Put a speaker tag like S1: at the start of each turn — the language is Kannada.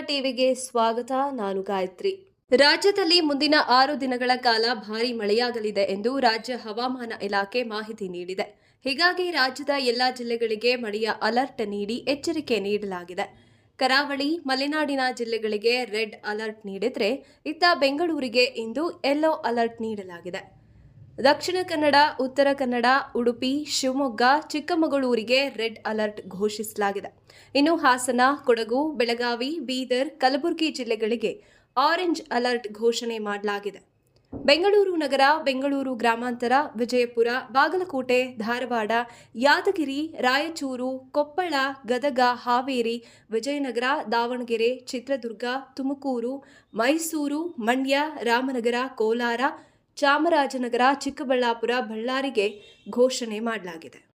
S1: ಟಿವಿಗೆ ಸ್ವಾಗತ, ನಾನು ಗಾಯತ್ರಿ. ರಾಜ್ಯದಲ್ಲಿ ಮುಂದಿನ ಆರು ದಿನಗಳ ಕಾಲ ಭಾರಿ ಮಳೆಯಾಗಲಿದೆ ಎಂದು ರಾಜ್ಯ ಹವಾಮಾನ ಇಲಾಖೆ ಮಾಹಿತಿ ನೀಡಿದೆ. ಹೀಗಾಗಿ ರಾಜ್ಯದ ಎಲ್ಲಾ ಜಿಲ್ಲೆಗಳಿಗೆ ಮಳೆಯ ಅಲರ್ಟ್ ನೀಡಿ ಎಚ್ಚರಿಕೆ ನೀಡಲಾಗಿದೆ. ಕರಾವಳಿ, ಮಲೆನಾಡಿನ ಜಿಲ್ಲೆಗಳಿಗೆ ರೆಡ್ ಅಲರ್ಟ್ ನೀಡಿದ್ರೆ, ಇತ್ತ ಬೆಂಗಳೂರಿಗೆ ಇಂದು ಯೆಲ್ಲೋ ಅಲರ್ಟ್ ನೀಡಲಾಗಿದೆ. ದಕ್ಷಿಣ ಕನ್ನಡ, ಉತ್ತರ ಕನ್ನಡ, ಉಡುಪಿ, ಶಿವಮೊಗ್ಗ, ಚಿಕ್ಕಮಗಳೂರಿಗೆ ರೆಡ್ ಅಲರ್ಟ್ ಘೋಷಿಸಲಾಗಿದೆ. ಇನ್ನು ಹಾಸನ, ಕೊಡಗು, ಬೆಳಗಾವಿ, ಬೀದರ್, ಕಲಬುರಗಿ ಜಿಲ್ಲೆಗಳಿಗೆ ಆರೆಂಜ್ ಅಲರ್ಟ್ ಘೋಷಣೆ ಮಾಡಲಾಗಿದೆ. ಬೆಂಗಳೂರು ನಗರ, ಬೆಂಗಳೂರು ಗ್ರಾಮಾಂತರ, ವಿಜಯಪುರ, ಬಾಗಲಕೋಟೆ, ಧಾರವಾಡ, ಯಾದಗಿರಿ, ರಾಯಚೂರು, ಕೊಪ್ಪಳ, ಗದಗ, ಹಾವೇರಿ, ವಿಜಯನಗರ, ದಾವಣಗೆರೆ, ಚಿತ್ರದುರ್ಗ, ತುಮಕೂರು, ಮೈಸೂರು, ಮಂಡ್ಯ, ರಾಮನಗರ, ಕೋಲಾರ ಚಾಮರಾಜನಗರ ಚಿಕ್ಕಬಳ್ಳಾಪುರ ಬಳ್ಳಾರಿಗೆ ಘೋಷಣೆ ಮಾಡಲಾಗಿದೆ.